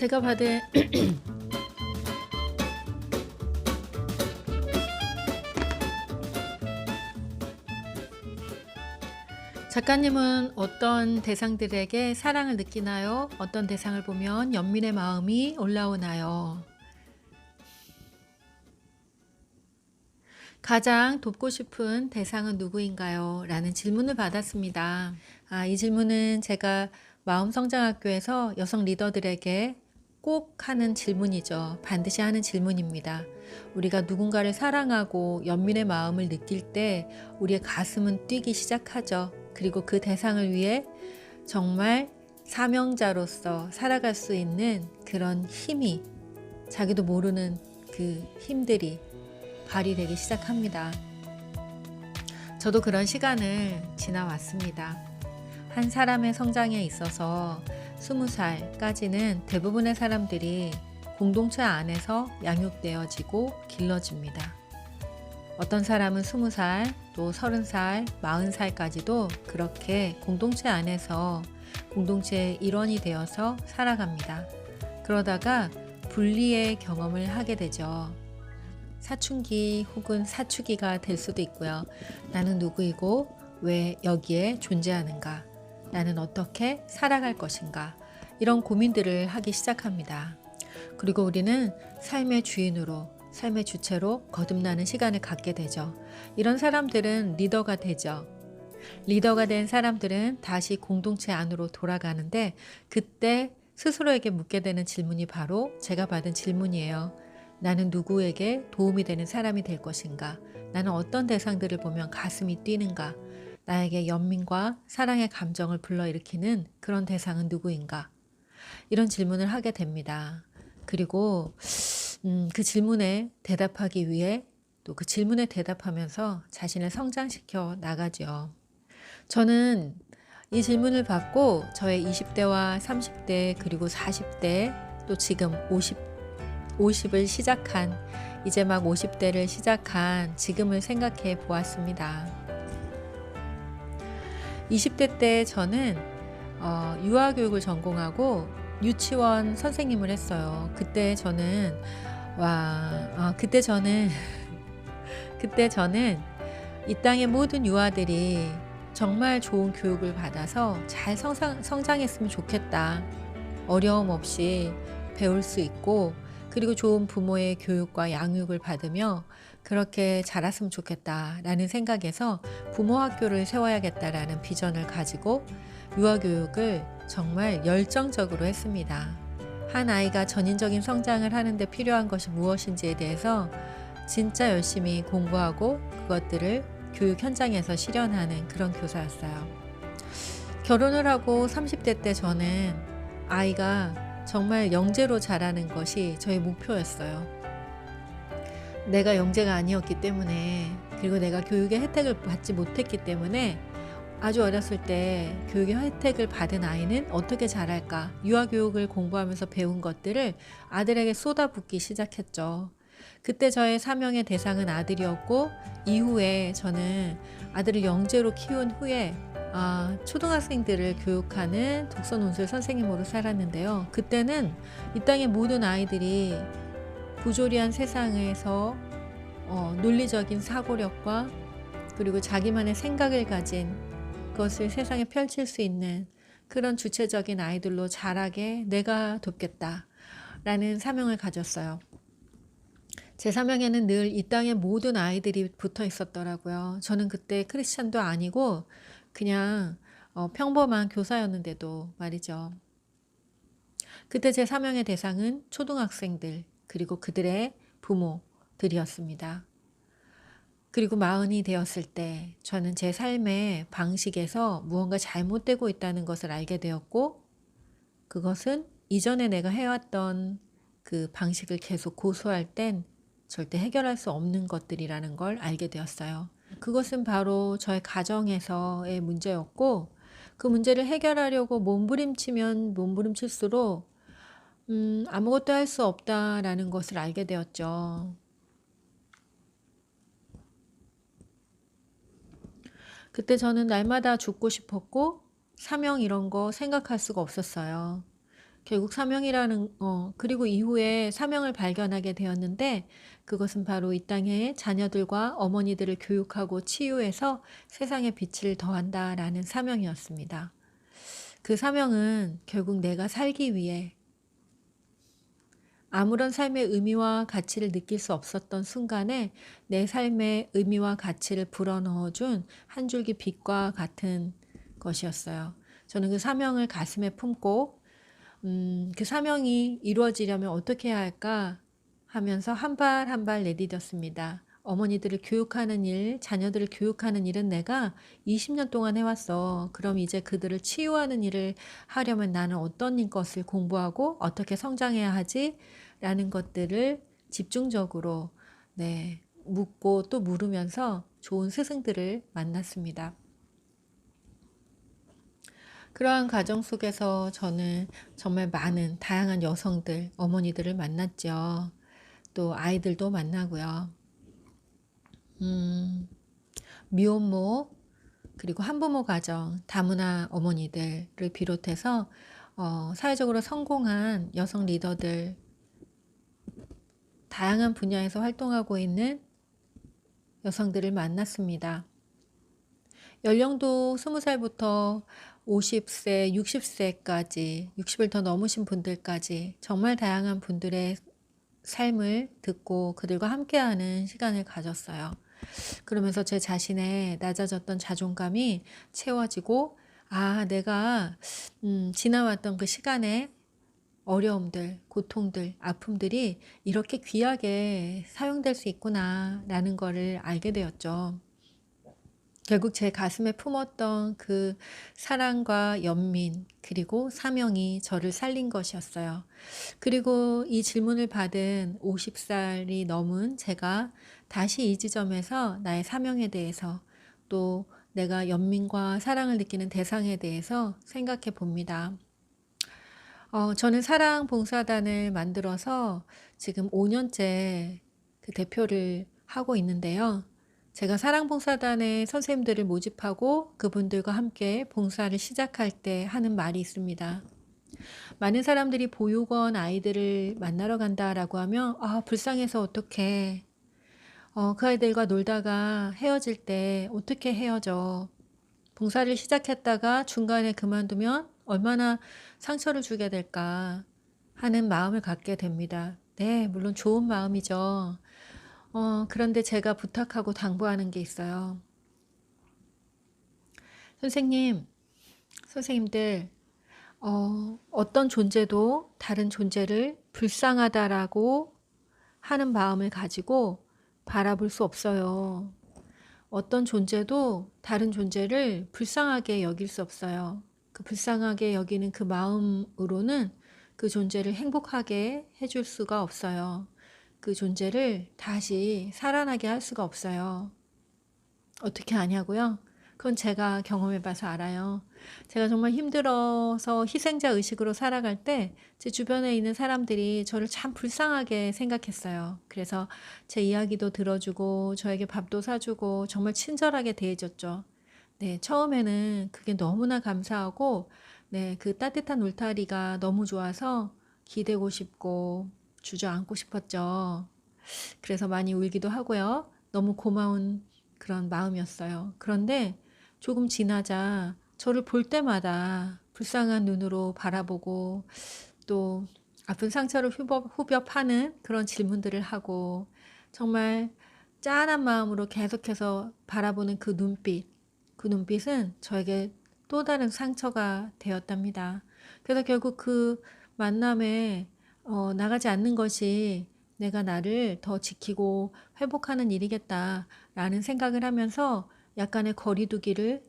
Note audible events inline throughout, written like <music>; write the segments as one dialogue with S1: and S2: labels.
S1: 제가 받은 <clears throat> 작가님은 어떤 대상들에게 사랑을 느끼나요? 어떤 대상을 보면 연민의 마음이 올라오나요? 가장 돕고 싶은 대상은 누구인가요? 라는 질문을 받았습니다. 아, 이 질문은 제가 마음성장학교에서 여성 리더들에게 꼭 하는 질문이죠. 반드시 하는 질문입니다. 우리가 누군가를 사랑하고 연민의 마음을 느낄 때 우리의 가슴은 뛰기 시작하죠. 그리고 그 대상을 위해 정말 사명자로서 살아갈 수 있는 그런 힘이 자기도 모르는 그 힘들이 발휘되기 시작합니다. 저도 그런 시간을 지나왔습니다. 한 사람의 성장에 있어서 20살까지는 대부분의 사람들이 공동체 안에서 양육되어지고 길러집니다. 어떤 사람은 20살, 또 30살, 40살까지도 그렇게 공동체 안에서 공동체의 일원이 되어서 살아갑니다. 그러다가 분리의 경험을 하게 되죠. 사춘기 혹은 사춘기가 될 수도 있고요. 나는 누구이고 왜 여기에 존재하는가? 나는 어떻게 살아갈 것인가? 이런 고민들을 하기 시작합니다. 그리고 우리는 삶의 주인으로, 삶의 주체로 거듭나는 시간을 갖게 되죠. 이런 사람들은 리더가 되죠. 리더가 된 사람들은 다시 공동체 안으로 돌아가는데 그때 스스로에게 묻게 되는 질문이 바로 제가 받은 질문이에요. 나는 누구에게 도움이 되는 사람이 될 것인가? 나는 어떤 대상들을 보면 가슴이 뛰는가? 나에게 연민과 사랑의 감정을 불러일으키는 그런 대상은 누구인가? 이런 질문을 하게 됩니다. 그리고 음, 그 질문에 대답하기 위해 또 그 질문에 대답하면서 자신을 성장시켜 나가죠. 저는 이 질문을 받고 저의 20대와 30대 그리고 40대 또 지금 50 50을 시작한 이제 막 50대를 시작한 지금을 생각해 보았습니다. 20대 때 저는 어, 유아교육을 전공하고 유치원 선생님을 했어요. 그때 저는 와 어, 그때 저는 <laughs> 그때 저는 이 땅의 모든 유아들이 정말 좋은 교육을 받아서 잘 성장, 성장했으면 좋겠다. 어려움 없이 배울 수 있고 그리고 좋은 부모의 교육과 양육을 받으며 그렇게 자랐으면 좋겠다라는 생각에서 부모 학교를 세워야겠다라는 비전을 가지고 유아교육을 정말 열정적으로 했습니다. 한 아이가 전인적인 성장을 하는데 필요한 것이 무엇인지에 대해서 진짜 열심히 공부하고 그것들을 교육 현장에서 실현하는 그런 교사였어요. 결혼을 하고 30대 때 저는 아이가 정말 영재로 자라는 것이 저의 목표였어요. 내가 영재가 아니었기 때문에 그리고 내가 교육의 혜택을 받지 못했기 때문에 아주 어렸을 때 교육의 혜택을 받은 아이는 어떻게 자랄까 유아교육을 공부하면서 배운 것들을 아들에게 쏟아붓기 시작했죠. 그때 저의 사명의 대상은 아들이었고 이후에 저는 아들을 영재로 키운 후에 아, 초등학생들을 교육하는 독서 논술 선생님으로 살았는데요. 그때는 이 땅의 모든 아이들이 부조리한 세상에서 어, 논리적인 사고력과 그리고 자기만의 생각을 가진 것을 세상에 펼칠 수 있는 그런 주체적인 아이들로 자라게 내가 돕겠다 라는 사명을 가졌어요. 제 사명에는 늘 이 땅의 모든 아이들이 붙어 있었더라고요. 저는 그때 크리스찬도 아니고 그냥 어, 평범한 교사였는데도 말이죠. 그때 제 사명의 대상은 초등학생들 그리고 그들의 부모들이었습니다. 그리고 마흔이 되었을 때 저는 제 삶의 방식에서 무언가 잘못되고 있다는 것을 알게 되었고 그것은 이전에 내가 해왔던 그 방식을 계속 고수할 땐 절대 해결할 수 없는 것들이라는 걸 알게 되었어요. 그것은 바로 저의 가정에서의 문제였고 그 문제를 해결하려고 몸부림치면 몸부림칠수록 음, 아무것도 할 수 없다라는 것을 알게 되었죠. 그때 저는 날마다 죽고 싶었고 사명 이런 거 생각할 수가 없었어요. 결국 사명이라는 어 그리고 이후에 사명을 발견하게 되었는데 그것은 바로 이 땅의 자녀들과 어머니들을 교육하고 치유해서 세상에 빛을 더한다라는 사명이었습니다. 그 사명은 결국 내가 살기 위해 아무런 삶의 의미와 가치를 느낄 수 없었던 순간에 내 삶의 의미와 가치를 불어넣어준 한 줄기 빛과 같은 것이었어요. 저는 그 사명을 가슴에 품고, 음, 그 사명이 이루어지려면 어떻게 해야 할까 하면서 한 발 한 발 내디뎠습니다. 어머니들을 교육하는 일, 자녀들을 교육하는 일은 내가 20년 동안 해왔어. 그럼 이제 그들을 치유하는 일을 하려면 나는 어떤 것을 공부하고 어떻게 성장해야 하지? 라는 것들을 집중적으로 네, 묻고 또 물으면서 좋은 스승들을 만났습니다. 그러한 과정 속에서 저는 정말 많은 다양한 여성들, 어머니들을 만났죠. 또 아이들도 만나고요. 음, 미혼모, 그리고 한부모 가정, 다문화 어머니들을 비롯해서 어, 사회적으로 성공한 여성 리더들, 다양한 분야에서 활동하고 있는 여성들을 만났습니다. 연령도 20살부터 50세, 60세까지, 60을 더 넘으신 분들까지 정말 다양한 분들의 삶을 듣고 그들과 함께하는 시간을 가졌어요. 그러면서 제 자신의 낮아졌던 자존감이 채워지고, 아, 내가, 음, 지나왔던 그 시간에 어려움들, 고통들, 아픔들이 이렇게 귀하게 사용될 수 있구나, 라는 거를 알게 되었죠. 결국 제 가슴에 품었던 그 사랑과 연민, 그리고 사명이 저를 살린 것이었어요. 그리고 이 질문을 받은 50살이 넘은 제가 다시 이 지점에서 나의 사명에 대해서 또 내가 연민과 사랑을 느끼는 대상에 대해서 생각해 봅니다. 어, 저는 사랑 봉사단을 만들어서 지금 5년째 그 대표를 하고 있는데요. 제가 사랑 봉사단의 선생님들을 모집하고 그분들과 함께 봉사를 시작할 때 하는 말이 있습니다. 많은 사람들이 보육원 아이들을 만나러 간다라고 하면, 아, 불쌍해서 어떻게, 어, 그 아이들과 놀다가 헤어질 때 어떻게 헤어져. 봉사를 시작했다가 중간에 그만두면 얼마나 상처를 주게 될까 하는 마음을 갖게 됩니다. 네, 물론 좋은 마음이죠. 어, 그런데 제가 부탁하고 당부하는 게 있어요. 선생님, 선생님들, 어, 어떤 존재도 다른 존재를 불쌍하다라고 하는 마음을 가지고 바라볼 수 없어요. 어떤 존재도 다른 존재를 불쌍하게 여길 수 없어요. 그 불쌍하게 여기는 그 마음으로는 그 존재를 행복하게 해줄 수가 없어요. 그 존재를 다시 살아나게 할 수가 없어요. 어떻게 아냐고요? 그건 제가 경험해 봐서 알아요. 제가 정말 힘들어서 희생자 의식으로 살아갈 때 제 주변에 있는 사람들이 저를 참 불쌍하게 생각했어요. 그래서 제 이야기도 들어주고 저에게 밥도 사주고 정말 친절하게 대해줬죠. 네, 처음에는 그게 너무나 감사하고 네, 그 따뜻한 울타리가 너무 좋아서 기대고 싶고 주저앉고 싶었죠. 그래서 많이 울기도 하고요. 너무 고마운 그런 마음이었어요. 그런데 조금 지나자 저를 볼 때마다 불쌍한 눈으로 바라보고 또 아픈 상처를 후벼, 후벼 파는 그런 질문들을 하고 정말 짠한 마음으로 계속해서 바라보는 그 눈빛, 그 눈빛은 저에게 또 다른 상처가 되었답니다. 그래서 결국 그 만남에 어, 나가지 않는 것이 내가 나를 더 지키고 회복하는 일이겠다라는 생각을 하면서 약간의 거리두기를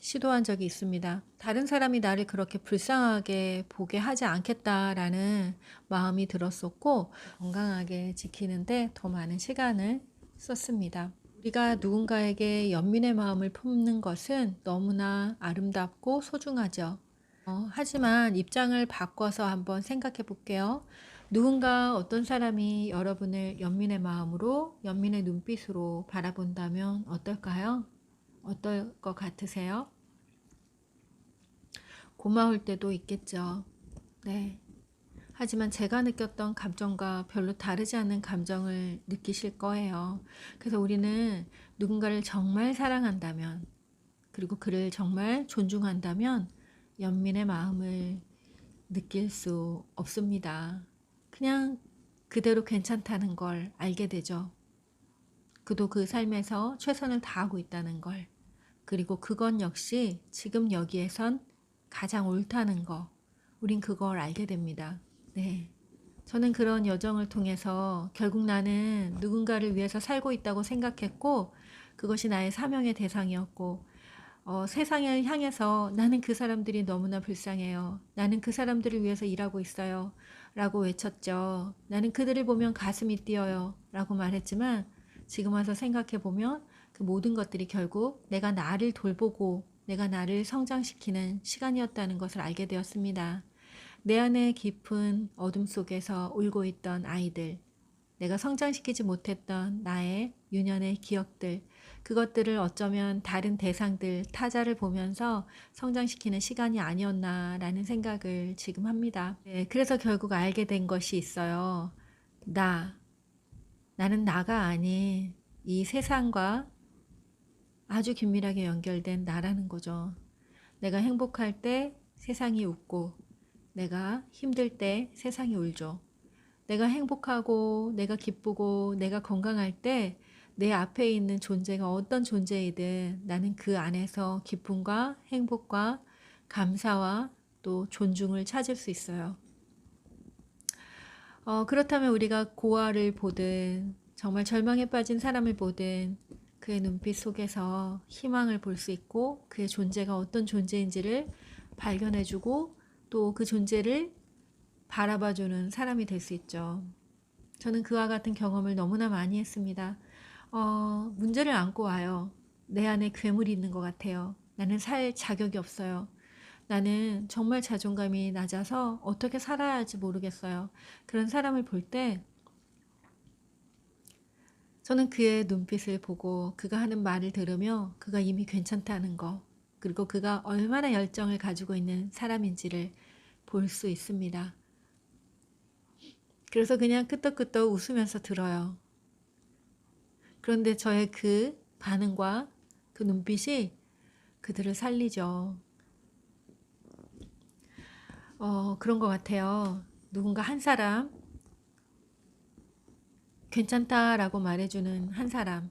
S1: 시도한 적이 있습니다. 다른 사람이 나를 그렇게 불쌍하게 보게 하지 않겠다라는 마음이 들었었고 건강하게 지키는데 더 많은 시간을 썼습니다. 우리가 누군가에게 연민의 마음을 품는 것은 너무나 아름답고 소중하죠. 어, 하지만 입장을 바꿔서 한번 생각해 볼게요. 누군가 어떤 사람이 여러분을 연민의 마음으로, 연민의 눈빛으로 바라본다면 어떨까요? 어떨 것 같으세요? 고마울 때도 있겠죠. 네. 하지만 제가 느꼈던 감정과 별로 다르지 않은 감정을 느끼실 거예요. 그래서 우리는 누군가를 정말 사랑한다면, 그리고 그를 정말 존중한다면, 연민의 마음을 느낄 수 없습니다. 그냥 그대로 괜찮다는 걸 알게 되죠. 그도 그 삶에서 최선을 다하고 있다는 걸. 그리고 그건 역시 지금 여기에선 가장 옳다는 거. 우린 그걸 알게 됩니다. 네. 저는 그런 여정을 통해서 결국 나는 누군가를 위해서 살고 있다고 생각했고, 그것이 나의 사명의 대상이었고, 어, 세상을 향해서 나는 그 사람들이 너무나 불쌍해요. 나는 그 사람들을 위해서 일하고 있어요. 라고 외쳤죠. 나는 그들을 보면 가슴이 뛰어요. 라고 말했지만, 지금 와서 생각해 보면 그 모든 것들이 결국 내가 나를 돌보고 내가 나를 성장시키는 시간이었다는 것을 알게 되었습니다. 내 안에 깊은 어둠 속에서 울고 있던 아이들, 내가 성장시키지 못했던 나의 유년의 기억들, 그것들을 어쩌면 다른 대상들, 타자를 보면서 성장시키는 시간이 아니었나라는 생각을 지금 합니다. 네, 그래서 결국 알게 된 것이 있어요. 나, 나는 나가 아닌 이 세상과 아주 긴밀하게 연결된 나라는 거죠. 내가 행복할 때 세상이 웃고, 내가 힘들 때 세상이 울죠. 내가 행복하고, 내가 기쁘고, 내가 건강할 때 내 앞에 있는 존재가 어떤 존재이든 나는 그 안에서 기쁨과 행복과 감사와 또 존중을 찾을 수 있어요. 어, 그렇다면 우리가 고아를 보든 정말 절망에 빠진 사람을 보든 그의 눈빛 속에서 희망을 볼 수 있고 그의 존재가 어떤 존재인지를 발견해주고 또 그 존재를 바라봐주는 사람이 될 수 있죠. 저는 그와 같은 경험을 너무나 많이 했습니다. 어, 문제를 안고 와요. 내 안에 괴물이 있는 것 같아요. 나는 살 자격이 없어요. 나는 정말 자존감이 낮아서 어떻게 살아야 할지 모르겠어요. 그런 사람을 볼 때 저는 그의 눈빛을 보고 그가 하는 말을 들으며 그가 이미 괜찮다는 거 그리고 그가 얼마나 열정을 가지고 있는 사람인지를 볼 수 있습니다. 그래서 그냥 끄떡끄떡 웃으면서 들어요. 그런데 저의 그 반응과 그 눈빛이 그들을 살리죠. 어, 그런 것 같아요. 누군가 한 사람, 괜찮다라고 말해주는 한 사람,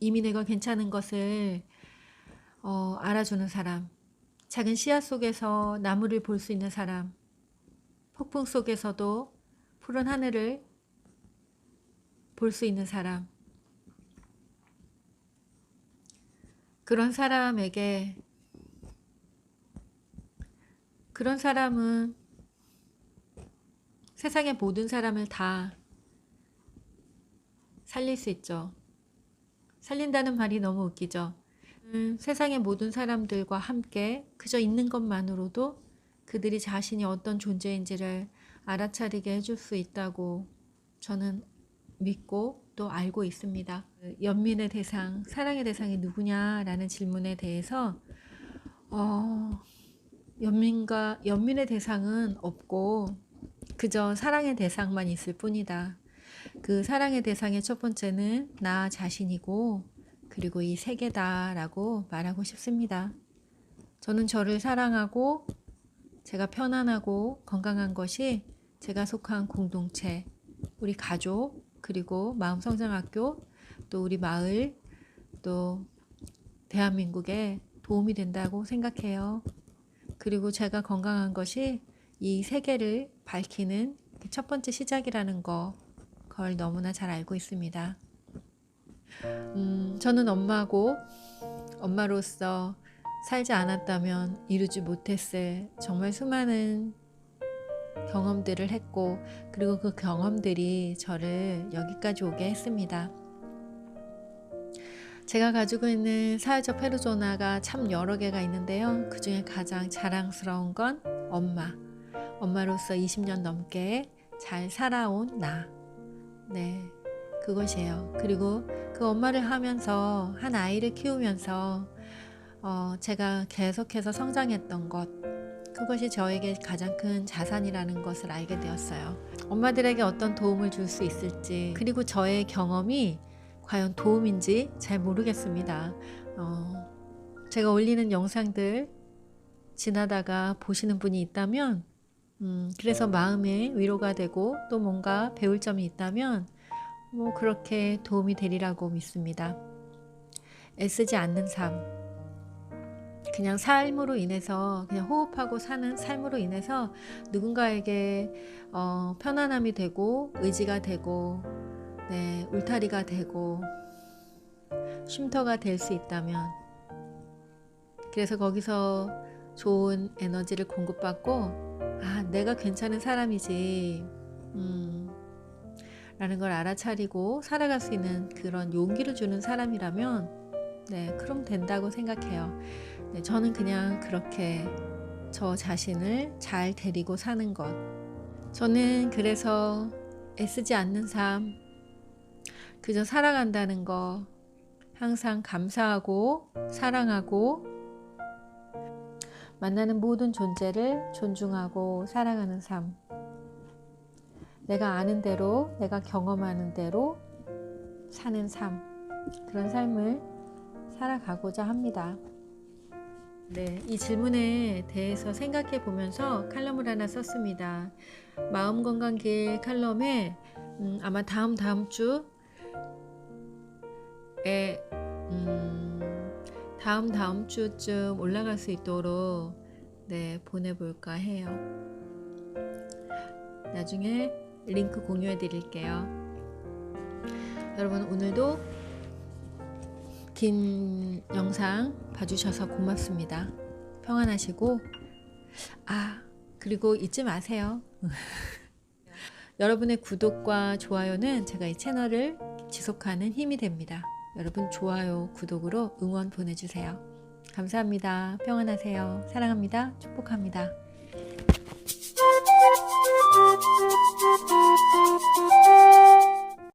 S1: 이미 내가 괜찮은 것을 어, 알아주는 사람, 작은 씨앗 속에서 나무를 볼 수 있는 사람, 폭풍 속에서도 푸른 하늘을 볼 수 있는 사람, 그런 사람에게 그런 사람은 세상의 모든 사람을 다 살릴 수 있죠. 살린다는 말이 너무 웃기죠. 음, 세상의 모든 사람들과 함께 그저 있는 것만으로도 그들이 자신이 어떤 존재인지를 알아차리게 해줄 수 있다고 저는 믿고 또 알고 있습니다. 연민의 대상, 사랑의 대상이 누구냐라는 질문에 대해서 어, 연민과 연민의 대상은 없고 그저 사랑의 대상만 있을 뿐이다. 그 사랑의 대상의 첫 번째는 나 자신이고 그리고 이 세계다라고 말하고 싶습니다. 저는 저를 사랑하고 제가 편안하고 건강한 것이 제가 속한 공동체, 우리 가족, 그리고 마음성장학교, 또 우리 마을, 또 대한민국에 도움이 된다고 생각해요. 그리고 제가 건강한 것이 이 세계를 밝히는 첫 번째 시작이라는 거, 그걸 너무나 잘 알고 있습니다. 음, 저는 엄마고, 엄마로서 살지 않았다면 이루지 못했을 정말 수많은 경험들을 했고, 그리고 그 경험들이 저를 여기까지 오게 했습니다. 제가 가지고 있는 사회적 페르소나가 참 여러 개가 있는데요. 그 중에 가장 자랑스러운 건 엄마. 엄마로서 20년 넘게 잘 살아온 나. 네. 그것이에요. 그리고 그 엄마를 하면서 한 아이를 키우면서 어, 제가 계속해서 성장했던 것. 그것이 저에게 가장 큰 자산이라는 것을 알게 되었어요. 엄마들에게 어떤 도움을 줄 수 있을지, 그리고 저의 경험이 과연 도움인지 잘 모르겠습니다. 어, 제가 올리는 영상들 지나다가 보시는 분이 있다면, 음, 그래서 마음에 위로가 되고 또 뭔가 배울 점이 있다면, 뭐 그렇게 도움이 되리라고 믿습니다. 애쓰지 않는 삶. 그냥 삶으로 인해서 그냥 호흡하고 사는 삶으로 인해서 누군가에게 어, 편안함이 되고 의지가 되고 네, 울타리가 되고 쉼터가 될 수 있다면. 그래서 거기서 좋은 에너지를 공급받고 아 내가 괜찮은 사람이지 음, 라는 걸 알아차리고 살아갈 수 있는 그런 용기를 주는 사람이라면 네 그럼 된다고 생각해요 네, 저는 그냥 그렇게 저 자신을 잘 데리고 사는 것 저는 그래서 애쓰지 않는 삶 그저 살아간다는 거 항상 감사하고 사랑하고 만나는 모든 존재를 존중하고 사랑하는 삶. 내가 아는 대로, 내가 경험하는 대로 사는 삶. 그런 삶을 살아가고자 합니다. 네, 이 질문에 대해서 생각해 보면서 칼럼을 하나 썼습니다. 마음 건강 길 칼럼에 음, 아마 다음 다음 주에 음, 다음 다음 주쯤 올라갈 수 있도록 네 보내볼까 해요. 나중에 링크 공유해 드릴게요. 여러분 오늘도 긴 영상 봐주셔서 고맙습니다. 평안하시고 아 그리고 잊지 마세요. <laughs> 여러분의 구독과 좋아요는 제가 이 채널을 지속하는 힘이 됩니다. 여러분 좋아요, 구독으로 응원 보내주세요. 감사합니다. 평안하세요. 사랑합니다. 축복합니다.